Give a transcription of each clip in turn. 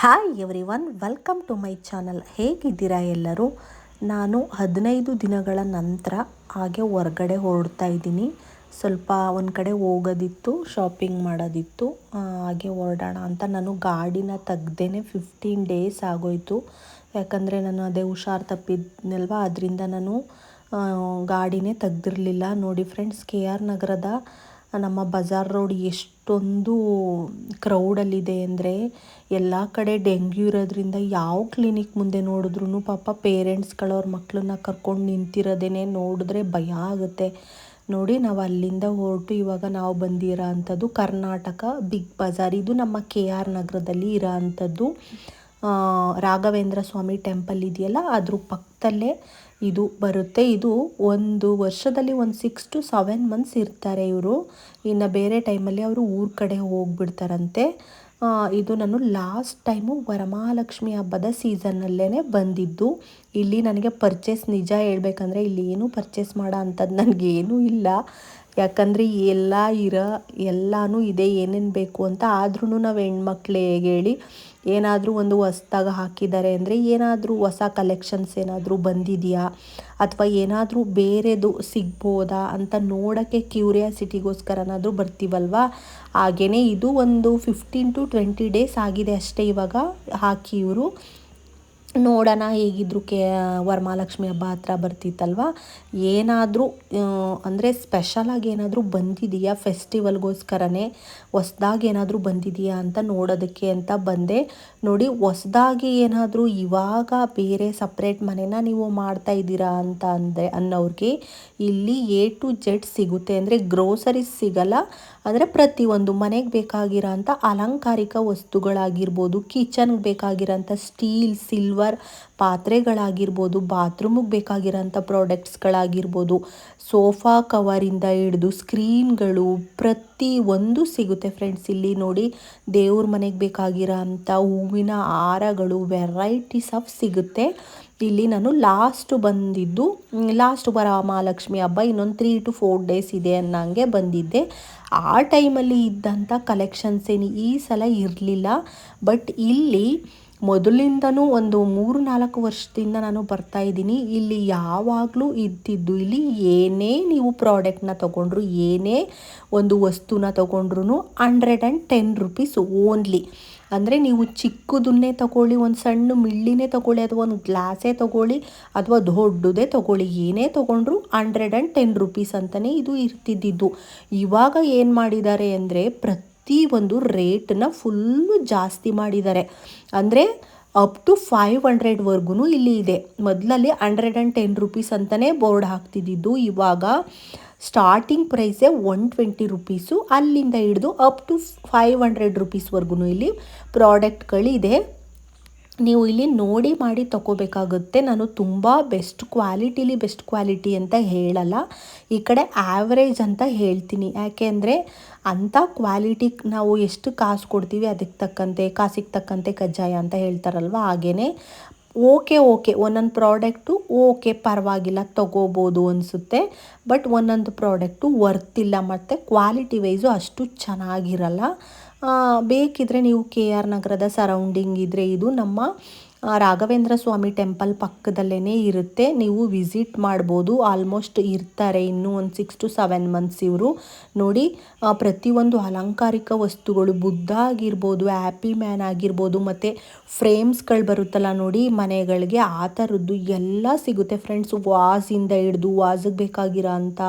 Hi everyone welcome to my channel ಹೇಗಿದ್ದೀರಾ ಎಲ್ಲರೂ? ನಾನು ಹದಿನೈದು ದಿನಗಳ ನಂತರ ಹಾಗೆ ಹೊರಗಡೆ ಹೊರಡ್ತಾ ಇದ್ದೀನಿ. ಸ್ವಲ್ಪ ಒಂದು ಕಡೆ ಹೋಗೋದಿತ್ತು ಶಾಪಿಂಗ್ ಮಾಡೋದಿತ್ತು. ಹಾಗೆ ಹೊರಡೋಣ ಅಂತ ನಾನು ಗಾಡಿನ ತೆಗ್ದೇ ಫಿಫ್ಟೀನ್ ಡೇಸ್ ಆಗೋಯ್ತು. ಯಾಕಂದರೆ ನಾನು ಅದೇ ಹುಷಾರು ತಪ್ಪಿದ್ನಲ್ವ? ಅದರಿಂದ ನಾನು ಗಾಡಿನೇ ತೆಗ್ದಿರಲಿಲ್ಲ. ನೋಡಿ ಫ್ರೆಂಡ್ಸ್ ಕೆ ಆರ್ ನಗರದ ನಮ್ಮ ಬಜಾರ್ ರೋಡ್ ಎಷ್ಟೊಂದು ಕ್ರೌಡಲ್ಲಿದೆ ಅಂದರೆ ಎಲ್ಲ ಕಡೆ ಡೆಂಗ್ಯೂ ಇರೋದ್ರಿಂದ ಯಾವ ಕ್ಲಿನಿಕ್ ಮುಂದೆ ನೋಡಿದ್ರೂ ಪಾಪ ಪೇರೆಂಟ್ಸ್ಗಳು ಅವ್ರ ಮಕ್ಕಳನ್ನ ಕರ್ಕೊಂಡು ನಿಂತಿರೋದೇನೆ ನೋಡಿದ್ರೆ ಭಯ ಆಗುತ್ತೆ. ನೋಡಿ ನಾವು ಅಲ್ಲಿಂದ ಹೊರಟು ಇವಾಗ ನಾವು ಬಂದಿರೋ ಅಂಥದ್ದು ಕರ್ನಾಟಕ ಬಿಗ್ ಬಜಾರ್. ಇದು ನಮ್ಮ ಕೆ ಆರ್ ನಗರದಲ್ಲಿ ಇರೋ ಅಂಥದ್ದು ರಾಘವೇಂದ್ರ ಸ್ವಾಮಿ ಟೆಂಪಲ್ ಇದೆಯಲ್ಲ, ಅದ್ರ ಪಕ್ಕದಲ್ಲೇ ಇದು ಬರುತ್ತೆ. ಇದು ಒಂದು ವರ್ಷದಲ್ಲಿ ಒಂದು ಸಿಕ್ಸ್ ಟು ಸೆವೆನ್ ಮಂತ್ಸ್ ಇರ್ತಾರೆ ಇವರು. ಇನ್ನು ಬೇರೆ ಟೈಮಲ್ಲಿ ಅವರು ಊರ ಕಡೆ ಹೋಗ್ಬಿಡ್ತಾರಂತೆ. ಇದು ನಾನು ಲಾಸ್ಟ್ ಟೈಮು ವರಮಹಾಲಕ್ಷ್ಮಿ ಹಬ್ಬದ ಸೀಸನ್ನಲ್ಲೇ ಬಂದಿದ್ದು. ಇಲ್ಲಿ ನನಗೆ ಪರ್ಚೇಸ್ ನಿಜ ಹೇಳ್ಬೇಕಂದ್ರೆ ಇಲ್ಲಿ ಏನೂ ಪರ್ಚೇಸ್ ಮಾಡೋ ಅಂಥದ್ದು ನನಗೇನೂ ಇಲ್ಲ. ಯಾಕಂದರೆ ಎಲ್ಲ ಇರೋ, ಎಲ್ಲನೂ ಇದೆ, ಏನೇನು ಬೇಕು ಅಂತ ಆದ್ರೂ ನಾವು ಹೆಣ್ಮಕ್ಳೇ ಹೇಗೆ ಹೇಳಿ ಏನಾದರೂ ಒಂದು ಹೊಸ್ದಾಗ ಹಾಕಿದ್ದಾರೆ ಅಂದರೆ ಏನಾದರೂ ಹೊಸ ಕಲೆಕ್ಷನ್ಸ್ ಏನಾದರೂ ಬಂದಿದೆಯಾ? ಅಥವಾ ಏನಾದರೂ ಬೇರೆದು ಸಿಗ್ಬೋದಾ ಅಂತ ನೋಡೋಕ್ಕೆ ಕ್ಯೂರಿಯಾಸಿಟಿಗೋಸ್ಕರನಾದರೂ ಬರ್ತೀವಲ್ವಾ? ಹಾಗೆಯೇ ಇದು ಒಂದು ಫಿಫ್ಟೀನ್ ಟು ಟ್ವೆಂಟಿ ಡೇಸ್ ಆಗಿದೆ ಅಷ್ಟೇ ಇವಾಗ ಹಾಕಿ ಇವರು ನೋಡೋಣ ಹೇಗಿದ್ರು ಕೆ, ವರಮಹಾಲಕ್ಷ್ಮಿ ಹಬ್ಬ ಹತ್ರ ಬರ್ತಿತ್ತಲ್ವ? ಏನಾದರೂ ಅಂದರೆ ಸ್ಪೆಷಲಾಗಿ ಏನಾದರೂ ಬಂದಿದೆಯಾ? ಫೆಸ್ಟಿವಲ್ಗೋಸ್ಕರನೇ ಹೊಸ್ದಾಗಿ ಏನಾದರೂ ಬಂದಿದೆಯಾ ಅಂತ ನೋಡೋದಕ್ಕೆ ಅಂತ ಬಂದೆ. ನೋಡಿ, ಹೊಸ್ದಾಗಿ ಏನಾದರೂ ಇವಾಗ ಬೇರೆ ಸಪ್ರೇಟ್ ಮನೆನ ನೀವು ಮಾಡ್ತಾ ಇದ್ದೀರಾ ಅಂತ ಅಂದರೆ, ಅನ್ನೋರಿಗೆ ಇಲ್ಲಿ ಎ ಟು ಜೆಡ್ ಸಿಗುತ್ತೆ. ಅಂದರೆ ಗ್ರೋಸರೀಸ್ ಸಿಗಲ್ಲ, ಅಂದರೆ ಪ್ರತಿಯೊಂದು ಮನೆಗೆ ಬೇಕಾಗಿರೋ ಅಂಥ ಅಲಂಕಾರಿಕ ವಸ್ತುಗಳಾಗಿರ್ಬೋದು ಕಿಚನ್ಗೆ ಬೇಕಾಗಿರೋಂಥ ಸ್ಟೀಲ್ ಸಿಲ್ವರ್ ಪಾತ್ರೆಗಳಾಗಿರ್ಬೋದು, ಬಾತ್ರೂಮಿಗೆ ಬೇಕಾಗಿರೋಂಥ ಪ್ರಾಡಕ್ಟ್ಸ್ಗಳಾಗಿರ್ಬೋದು, ಸೋಫಾ ಕವರಿಂದ ಹಿಡಿದು ಸ್ಕ್ರೀನ್ಗಳು ಪ್ರತಿ ಒಂದು ಸಿಗುತ್ತೆ ಫ್ರೆಂಡ್ಸ್. ಇಲ್ಲಿ ನೋಡಿ ದೇವ್ರ ಮನೆಗೆ ಬೇಕಾಗಿರೋ ಅಂಥ ಹೂವಿನ ಹಾರಗಳು, ವೆರೈಟೀಸ್ ಆಫ್ ಸಿಗುತ್ತೆ. ಇಲ್ಲಿ ನಾನು ಲಾಸ್ಟ್ ಬಂದಿದ್ದು, ಲಾಸ್ಟ್ ಬರ ಮಹಾಲಕ್ಷ್ಮಿ ಹಬ್ಬ ಇನ್ನೊಂದು ತ್ರೀ ಟು ಫೋರ್ ಡೇಸ್ ಇದೆ ಅನ್ನಂಗೆ ಬಂದಿದ್ದೆ. ಆ ಟೈಮಲ್ಲಿ ಇದ್ದಂಥ ಕಲೆಕ್ಷನ್ಸ್ ಏನು ಈ ಸಲ ಇರಲಿಲ್ಲ. ಬಟ್ ಇಲ್ಲಿ ಮೊದಲಿಂದನೂ ಒಂದು ಮೂರು ನಾಲ್ಕು ವರ್ಷದಿಂದ ನಾನು ಬರ್ತಾ ಇದ್ದೀನಿ. ಇಲ್ಲಿ ಯಾವಾಗಲೂ ಇದ್ದಿದ್ದು ಇಲ್ಲಿ ಏನೇ ನೀವು ಪ್ರಾಡಕ್ಟ್ನ ತೊಗೊಂಡ್ರು, ಏನೇ ಒಂದು ವಸ್ತುನ ತೊಗೊಂಡ್ರು hundred and ten rupees only. ಅಂದರೆ ನೀವು ಚಿಕ್ಕದನ್ನೇ ತಗೊಳ್ಳಿ, ಒಂದು ಸಣ್ಣ ಮಿಳ್ಳಿನೇ ತೊಗೊಳ್ಳಿ, ಅಥವಾ ಒಂದು ಗ್ಲಾಸೇ ತಗೊಳ್ಳಿ, ಅಥವಾ ದೊಡ್ಡದೇ ತಗೊಳ್ಳಿ, ಏನೇ ತೊಗೊಂಡ್ರು ಹಂಡ್ರೆಡ್ ಆ್ಯಂಡ್ ಟೆನ್ ರುಪೀಸ್ ಅಂತಲೇ ಇದು ಇರ್ತಿದ್ದಿದ್ದು. ಇವಾಗ ಏನು ಮಾಡಿದ್ದಾರೆ ಅಂದರೆ ಪ್ರತಿ ಒಂದು ರೇಟನ್ನ ಫುಲ್ಲು ಜಾಸ್ತಿ ಮಾಡಿದ್ದಾರೆ. ಅಂದರೆ ಅಪ್ ಟು ಫೈವ್ ಹಂಡ್ರೆಡ್ವರೆಗೂ ಇಲ್ಲಿ ಇದೆ. ಮೊದಲಲ್ಲಿ ಹಂಡ್ರೆಡ್ ಆ್ಯಂಡ್ ಟೆನ್ ರುಪೀಸ್ ಅಂತಲೇ ಬೋರ್ಡ್ ಹಾಕ್ತಿದ್ದಿದ್ದು, ಇವಾಗ ಸ್ಟಾರ್ಟಿಂಗ್ ಪ್ರೈಸೇ ಒನ್ ಟ್ವೆಂಟಿ ರುಪೀಸು ಅಲ್ಲಿಂದ ಹಿಡಿದು ಅಪ್ ಟು ಫೈವ್ ಹಂಡ್ರೆಡ್ ರುಪೀಸ್ವರೆಗೂ ಇಲ್ಲಿ ಪ್ರಾಡಕ್ಟ್ಗಳಿದೆ ನೀವು ಇಲ್ಲಿ ನೋಡಿ ಮಾಡಿ ತಗೋಬೇಕಾಗುತ್ತೆ. ನಾನು ತುಂಬ ಬೆಸ್ಟ್ ಕ್ವಾಲಿಟಿಲಿ ಬೆಸ್ಟ್ ಕ್ವಾಲಿಟಿ ಅಂತ ಹೇಳಲ್ಲ. ಈ ಕಡೆ ಆ್ಯಾವ್ರೇಜ್ ಅಂತ ಹೇಳ್ತೀನಿ. ಯಾಕೆಂದರೆ ಅಂಥ ಕ್ವಾಲಿಟಿ ನಾವು ಎಷ್ಟು ಕಾಸು ಕೊಡ್ತೀವಿ ಅದಕ್ಕೆ ತಕ್ಕಂತೆ, ಕಾಸಿಗೆ ತಕ್ಕಂತೆ ಕಜ್ಜಾಯ ಅಂತ ಹೇಳ್ತಾರಲ್ವ? ಹಾಗೇ ಓಕೆ ಓಕೆ. ಒಂದೊಂದು ಪ್ರಾಡಕ್ಟು ಓಕೆ, ಪರವಾಗಿಲ್ಲ, ತಗೋಬೋದು ಅನಿಸುತ್ತೆ. ಬಟ್ ಒಂದೊಂದು ಪ್ರಾಡಕ್ಟು ವರ್ತಿಲ್ಲ ಮತ್ತು ಕ್ವಾಲಿಟಿ ವೈಸು ಅಷ್ಟು ಚೆನ್ನಾಗಿರಲ್ಲ. ಬೇಕಿದ್ರೆ ನೀವು ಕೆ ಆರ್ ನಗರದ ಸರೌಂಡಿಂಗ್ ಇದ್ದರೆ ಇದು ನಮ್ಮ ರಾಘವೇಂದ್ರ ಸ್ವಾಮಿ ಟೆಂಪಲ್ ಪಕ್ಕದಲ್ಲೇ ಇರುತ್ತೆ. ನೀವು ವಿಸಿಟ್ ಮಾಡ್ಬೋದು. ಆಲ್ಮೋಸ್ಟ್ ಇರ್ತಾರೆ ಇನ್ನೂ ಒಂದು ಸಿಕ್ಸ್ ಟು ಸೆವೆನ್ ಮಂತ್ಸ್ ಇವರು. ನೋಡಿ ಪ್ರತಿಯೊಂದು ಅಲಂಕಾರಿಕ ವಸ್ತುಗಳು ಬುದ್ಧ ಆಗಿರ್ಬೋದು ಹ್ಯಾಪಿ ಮ್ಯಾನ್ ಆಗಿರ್ಬೋದು, ಮತ್ತು ಫ್ರೇಮ್ಸ್ಗಳು ಬರುತ್ತಲ್ಲ ನೋಡಿ, ಮನೆಗಳಿಗೆ ಆ ಥರದ್ದು ಎಲ್ಲ ಸಿಗುತ್ತೆ ಫ್ರೆಂಡ್ಸ್ ವಾಸಿಂದ ಹಿಡ್ದು ವಾಸಿಗೆ ಬೇಕಾಗಿರೋ ಅಂಥ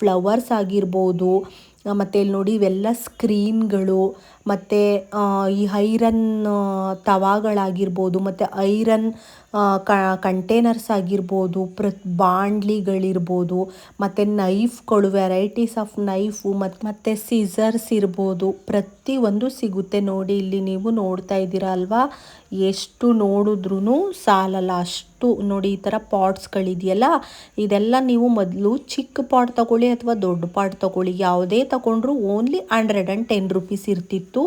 ಫ್ಲವರ್ಸ್ ಆಗಿರ್ಬೋದು ಮತ್ತು ಇಲ್ಲಿ ನೋಡಿ ಇವೆಲ್ಲ ಸ್ಕ್ರೀನ್ಗಳು ಮತ್ತು ಈ ಐರನ್ ತವಾಗಳಾಗಿರ್ಬೋದು ಮತ್ತು ಐರನ್ ಕಂಟೇನರ್ಸ್ ಆಗಿರ್ಬೋದು, ಪ್ರ, ಬಾಂಡ್ಲಿಗಳಿರ್ಬೋದು, ಮತ್ತು ನೈಫ್ಗಳು ವೆರೈಟೀಸ್ ಆಫ್ ನೈಫು ಮತ್ತು ಮತ್ತು ಸಿಸರ್ಸ್ ಇರ್ಬೋದು. ಪ್ರತಿಯೊಂದು ಸಿಗುತ್ತೆ ನೋಡಿ, ಇಲ್ಲಿ ನೀವು ನೋಡ್ತಾ ಇದ್ದೀರಾ ಅಲ್ವಾ? ಎಷ್ಟು ನೋಡಿದ್ರೂ ಸಾಲಲ್ಲ. ಅಷ್ಟು ನೋಡಿ, ಈ ಥರ ಪಾಟ್ಸ್ಗಳಿದೆಯಲ್ಲ ಇದೆಲ್ಲ ನೀವು ಮೊದಲು ಚಿಕ್ಕ ಪಾಟ್ ತಗೊಳ್ಳಿ ಅಥವಾ ದೊಡ್ಡ ಪಾಟ್ ತಗೊಳ್ಳಿ. ಯಾವುದೇ ತಗೊಂಡ್ರು only hundred and ten rupees ಇರ್ತಿತ್ತು.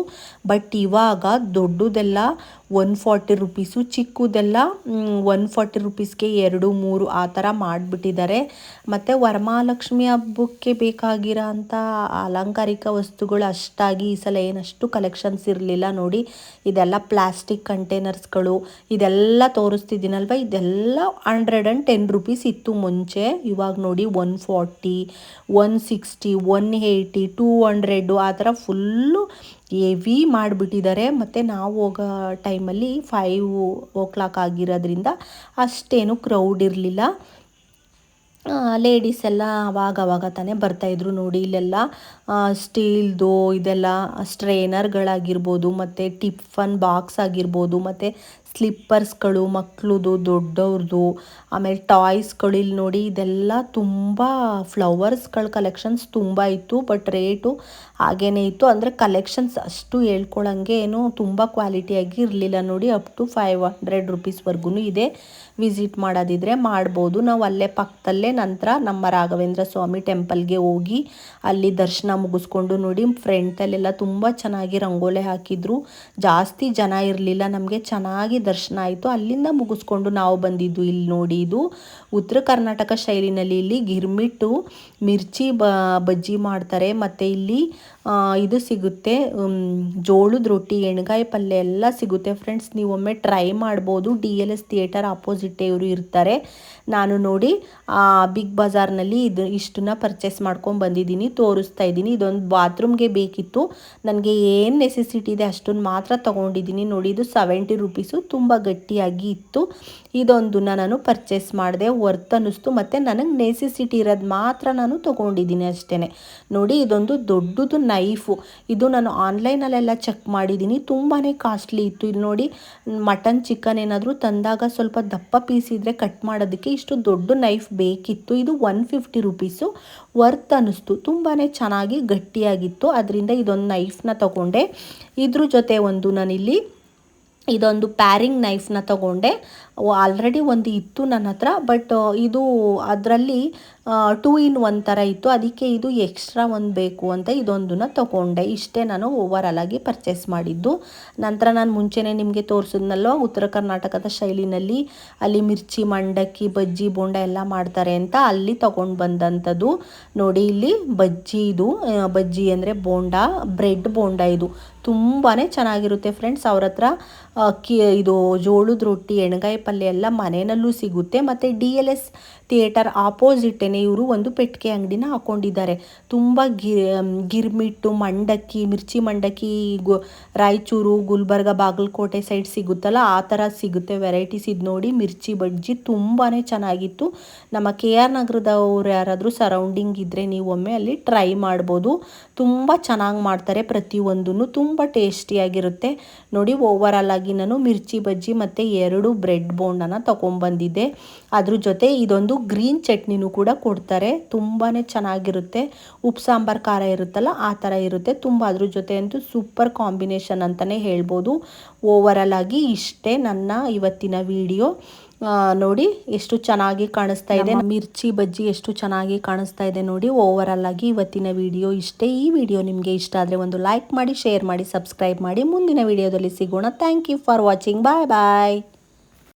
ಬಟ್ ಇವಾಗ ದೊಡ್ಡದೆಲ್ಲ ಒನ್ ಫಾರ್ಟಿ ರುಪೀಸು ಚಿಕ್ಕದೆಲ್ಲ ಒನ್ ಫಾರ್ಟಿ ರುಪೀಸ್ಗೆ ಎರಡು, ಮೂರು ಆ ಥರ ಮಾಡಿಬಿಟ್ಟಿದ್ದಾರೆ. ಮತ್ತು ವರಮಹಾಲಕ್ಷ್ಮಿ ಹಬ್ಬಕ್ಕೆ ಬೇಕಾಗಿರೋ ಅಂಥ ಅಲಂಕಾರಿಕ ವಸ್ತುಗಳು ಅಷ್ಟಾಗಿ ಈ ಸಲ ಏನಷ್ಟು ಕಲೆಕ್ಷನ್ಸ್ ಇರಲಿಲ್ಲ ನೋಡಿ. ಇದೆಲ್ಲ ಪ್ಲಾಸ್ಟಿಕ್ ಕಂಟೈನರ್ಸ್ಗಳು ಇದೆಲ್ಲ ತೋರಿಸ್ತಿದ್ದೀನಲ್ವ? ಇದೆಲ್ಲ ಹಂಡ್ರೆಡ್ ಆ್ಯಂಡ್ ಟೆನ್ ರುಪೀಸ್ ಇತ್ತು ಮುಂಚೆ. ಇವಾಗ ನೋಡಿ one forty one sixty one eighty two hundred ಆ ಥರ ಫುಲ್ಲು ಹೆವಿ ಮಾಡಿಬಿಟ್ಟಿದ್ದಾರೆ. ಮತ್ತು ನಾವು ಹೋಗೋ ಟೈಮಲ್ಲಿ ಫೈವ್ ಓ ಕ್ಲಾಕ್ ಆಗಿರೋದ್ರಿಂದ ಅಷ್ಟೇನು ಕ್ರೌಡ್ ಇರಲಿಲ್ಲ. ಲೇಡೀಸ್ ಎಲ್ಲ ಅವಾಗ ಅವಾಗ ತಾನೇ ಬರ್ತಾಯಿದ್ರು ನೋಡಿ. ಇಲ್ಲೆಲ್ಲ ಸ್ಟೀಲ್ದು ಇದೆಲ್ಲ ಸ್ಟ್ರೈನರ್ಗಳಾಗಿರ್ಬೋದು ಮತ್ತು ಟಿಫನ್ ಬಾಕ್ಸ್ ಆಗಿರ್ಬೋದು, ಮತ್ತು ಸ್ಲಿಪ್ಪರ್ಸ್ಗಳು ಮಕ್ಕಳದು ದೊಡ್ಡವ್ರದ್ದು ಆಮೇಲೆ ಟಾಯ್ಸ್ಗಳು ಇಲ್ಲಿ ನೋಡಿ ಇದೆಲ್ಲ ತುಂಬ ಫ್ಲವರ್ಸ್ಗಳ ಕಲೆಕ್ಷನ್ಸ್ ತುಂಬ ಇತ್ತು, ಬಟ್ ರೇಟು ಹಾಗೇನೇ ಇತ್ತು. ಅಂದರೆ ಕಲೆಕ್ಷನ್ಸ್ ಅಷ್ಟು ಹೇಳ್ಕೊಳಂಗೆ ಏನು ತುಂಬ ಕ್ವಾಲಿಟಿಯಾಗಿ ಇರಲಿಲ್ಲ ನೋಡಿ, ಅಪ್ ಟು ಫೈವ್ ಹಂಡ್ರೆಡ್ ರುಪೀಸ್ವರೆಗೂ ಇದೆ. ವಿಸಿಟ್ ಮಾಡೋದಿದ್ರೆ ಮಾಡ್ಬೋದು. ನಾವು ಅಲ್ಲೇ ಪಕ್ಕದಲ್ಲೇ ನಂತರ ನಮ್ಮ ರಾಘವೇಂದ್ರ ಸ್ವಾಮಿ ಟೆಂಪಲ್ಗೆ ಹೋಗಿ ಅಲ್ಲಿ ದರ್ಶನ ಮುಗಿಸ್ಕೊಂಡು ನೋಡಿ, ಫ್ರೆಂಟಲ್ಲೆಲ್ಲ ತುಂಬ ಚೆನ್ನಾಗಿ ರಂಗೋಲೆ ಹಾಕಿದ್ರು. ಜಾಸ್ತಿ ಜನ ಇರಲಿಲ್ಲ ನಮಗೆ, ಚೆನ್ನಾಗಿ ದರ್ಶನ ಆಯಿತು. ಅಲ್ಲಿಂದ ಮುಗಿಸ್ಕೊಂಡು ನಾವು ಬಂದಿದ್ದು ಇಲ್ಲಿ ನೋಡಿ ಇದು ಉತ್ತರ ಕರ್ನಾಟಕ ಶೈಲಿನಲ್ಲಿ ಇಲ್ಲಿ ಗಿರ್ಮಿಟ್ಟು, ಮಿರ್ಚಿ ಬಜ್ಜಿ ಮಾಡ್ತಾರೆ. ಮತ್ತು ಇಲ್ಲಿ ಇದು ಸಿಗುತ್ತೆ. ಜೋಳದ ರೊಟ್ಟಿ, ಎಣ್ಗಾಯಿ ಪಲ್ಯ ಎಲ್ಲ ಸಿಗುತ್ತೆ ಫ್ರೆಂಡ್ಸ್ ನೀವು ಒಮ್ಮೆ ಟ್ರೈ ಮಾಡ್ಬೋದು. D L S theatre opposite ಇವರು ಇರ್ತಾರೆ. ನಾನು ನೋಡಿ ಬಿಗ್ ಬಜಾರ್ನಲ್ಲಿ ಇದು ಇಷ್ಟನ್ನ ಪರ್ಚೇಸ್ ಮಾಡ್ಕೊಂಡು ಬಂದಿದ್ದೀನಿ. ತೋರಿಸ್ತಾ ಇದ್ದೀನಿ. ಇದೊಂದು ಬಾತ್ರೂಮ್ಗೆ ಬೇಕಿತ್ತು. ನನಗೆ ಏನು ನೆಸೆಸಿಟಿ ಇದೆ ಅಷ್ಟೊಂದು ಮಾತ್ರ ತೊಗೊಂಡಿದ್ದೀನಿ. ನೋಡಿ, ಇದು ಸೆವೆಂಟಿ ರುಪೀಸು ತುಂಬ ಗಟ್ಟಿಯಾಗಿ ಇತ್ತು. ಇದೊಂದನ್ನ ನಾನು ಪರ್ಚೇಸ್ ಮಾಡಿದೆ ವರ್ತ್ ಅನ್ನಿಸ್ತು ಮತ್ತು ನನಗೆ ನೆಸೆಸಿಟಿ ಇರೋದು ಮಾತ್ರ ನಾನು ತೊಗೊಂಡಿದ್ದೀನಿ ಅಷ್ಟೇ ನೋಡಿ, ಇದೊಂದು ದೊಡ್ಡದು ನೈಫು ಇದು ನಾನು ಆನ್ಲೈನಲ್ಲೆಲ್ಲ ಚೆಕ್ ಮಾಡಿದ್ದೀನಿ ತುಂಬಾ ಕಾಸ್ಟ್ಲಿ ಇತ್ತು. ಇದು ನೋಡಿ ಮಟನ್ ಚಿಕನ್ ಏನಾದರೂ ತಂದಾಗ ಸ್ವಲ್ಪ ದಪ್ಪ ಪೀಸ್ ಇದ್ದರೆ ಕಟ್ ಮಾಡೋದಕ್ಕೆ ಇಷ್ಟು ದೊಡ್ಡ ನೈಫ್ ಬೇಕಿತ್ತು. ಇದು ಒನ್ ಫಿಫ್ಟಿ ರುಪೀಸು ವರ್ತ್ ಅನ್ನಿಸ್ತು. ತುಂಬಾ ಚೆನ್ನಾಗಿ ಗಟ್ಟಿಯಾಗಿತ್ತು. ಅದರಿಂದ ಇದೊಂದು ನೈಫ್ನ ತಗೊಂಡೆ. ಇದ್ರ ಜೊತೆ ಒಂದು ನಾನಿಲ್ಲಿ ಇದೊಂದು ಪ್ಯಾರಿಂಗ್ ನೈಫ್ನ ತಗೊಂಡೆ. ಆಲ್ರೆಡಿ ಒಂದು ಇತ್ತು ನನ್ನ ಹತ್ರ ಬಟ್ ಇದು ಅದರಲ್ಲಿ ಟೂ ಇನ್ ಒನ್ ಥರ ಇತ್ತು. ಅದಕ್ಕೆ ಇದು ಎಕ್ಸ್ಟ್ರಾ ಒಂದು ಬೇಕು ಅಂತ ಇದೊಂದನ್ನು ತಗೊಂಡೆ. ಇಷ್ಟೇ ನಾನು ಓವರಾಲ್ ಆಗಿ ಪರ್ಚೇಸ್ ಮಾಡಿದ್ದು. ನಂತರ ನಾನು ಮುಂಚೆನೇ ನಿಮಗೆ ತೋರಿಸಿದ್ನಲ್ಲೋ ಉತ್ತರ ಕರ್ನಾಟಕದ ಶೈಲಿನಲ್ಲಿ ಅಲ್ಲಿ ಮಿರ್ಚಿ, ಮಂಡಕ್ಕಿ, ಬಜ್ಜಿ, ಬೋಂಡ ಎಲ್ಲ ಮಾಡ್ತಾರೆ ಅಂತ ಅಲ್ಲಿ ತೊಗೊಂಡು ಬಂದಂಥದ್ದು ನೋಡಿ ಇಲ್ಲಿ ಬಜ್ಜಿ ಇದು ಬಜ್ಜಿ ಅಂದರೆ ಬೋಂಡ ಬ್ರೆಡ್ ಬೋಂಡ ಇದು. ತುಂಬಾ ಚೆನ್ನಾಗಿರುತ್ತೆ ಫ್ರೆಂಡ್ಸ್. ಅವ್ರ ಹತ್ರ ಅಕ್ಕಿ ಇದು ಜೋಳದ ರೊಟ್ಟಿ, ಎಣ್ಗಾಯಿ ಪಲ್ಯ ಎಲ್ಲ ಮನೆಯಲ್ಲೂ ಸಿಗುತ್ತೆ. ಮತ್ತು ಡಿ ಎಲ್ ಎಸ್ ಥಿಯೇಟರ್ ಆಪೋಸಿಟೇ ಇವರು ಒಂದು ಪೆಟ್ಟಿಗೆ ಅಂಗಡಿನ ಹಾಕ್ಕೊಂಡಿದ್ದಾರೆ ತುಂಬ ಗಿರ್ಮಿಟ್ಟು, ಮಂಡಕ್ಕಿ, ಮಿರ್ಚಿ ಮಂಡಕ್ಕಿ, ಗು, ರಾಯಚೂರು, ಗುಲ್ಬರ್ಗ, ಬಾಗಲಕೋಟೆ ಸೈಡ್ ಸಿಗುತ್ತಲ್ಲ, ಆ ಥರ ಸಿಗುತ್ತೆ. ವೆರೈಟೀಸ್ ಇದು ನೋಡಿ ಮಿರ್ಚಿ ಬಜ್ಜಿ ತುಂಬಾ ಚೆನ್ನಾಗಿತ್ತು. ನಮ್ಮ ಕೆ ಆರ್ ನಗರದವ್ರು ಯಾರಾದರೂ ಸರೌಂಡಿಂಗ್ ಇದ್ದರೆ ನೀವು ಒಮ್ಮೆ ಅಲ್ಲಿ ಟ್ರೈ ಮಾಡ್ಬೋದು. ತುಂಬ ಚೆನ್ನಾಗಿ ಮಾಡ್ತಾರೆ ಪ್ರತಿಯೊಂದೂ ತುಂಬ ಟೇಸ್ಟಿಯಾಗಿರುತ್ತೆ ನೋಡಿ ಓವರಾಲ್ ಆಗಿ ನಾನು ಮಿರ್ಚಿ ಬಜ್ಜಿ ಮತ್ತು ಎರಡು ಬ್ರೆಡ್ ಬೋಂಡನ್ನು ತೊಗೊಂಬಂದಿದ್ದೆ. ಅದ್ರ ಜೊತೆ ಇದೊಂದು ಗ್ರೀನ್ ಚಟ್ನಿನೂ ಕೂಡ ಕೊಡ್ತಾರೆ. ತುಂಬಾ ಚೆನ್ನಾಗಿರುತ್ತೆ. ಉಪ್ಪು ಸಾಂಬಾರು ಖಾರ ಇರುತ್ತಲ್ಲ, ಆ ಥರ ಇರುತ್ತೆ. ತುಂಬ ಅದ್ರ ಜೊತೆ ಅಂತೂ ಸೂಪರ್ ಕಾಂಬಿನೇಷನ್ ಅಂತಲೇ ಹೇಳ್ಬೋದು. ಓವರಾಲ್ ಆಗಿ ಇಷ್ಟೇ ನನ್ನ ಇವತ್ತಿನ ವಿಡಿಯೋ. ನೋಡಿ ಎಷ್ಟು ಚೆನ್ನಾಗಿ ಕಾಣಿಸ್ತಾ ಇದೆ. ಮಿರ್ಚಿ ಬಜ್ಜಿ ಎಷ್ಟು ಚೆನ್ನಾಗಿ ಕಾಣಿಸ್ತಾ ಇದೆ ನೋಡಿ. ಓವರಾಲ್ ಆಗಿ ಇವತ್ತಿನ ವಿಡಿಯೋ ಇಷ್ಟೇ. ಈ ವಿಡಿಯೋ ನಿಮಗೆ ಇಷ್ಟ ಆದರೆ ಒಂದು ಲೈಕ್ ಮಾಡಿ ಶೇರ್ ಮಾಡಿ ಸಬ್ಸ್ಕ್ರೈಬ್ ಮಾಡಿ. ಮುಂದಿನ ವಿಡಿಯೋದಲ್ಲಿ ಸಿಗೋಣ. Thank you for watching. Bye bye.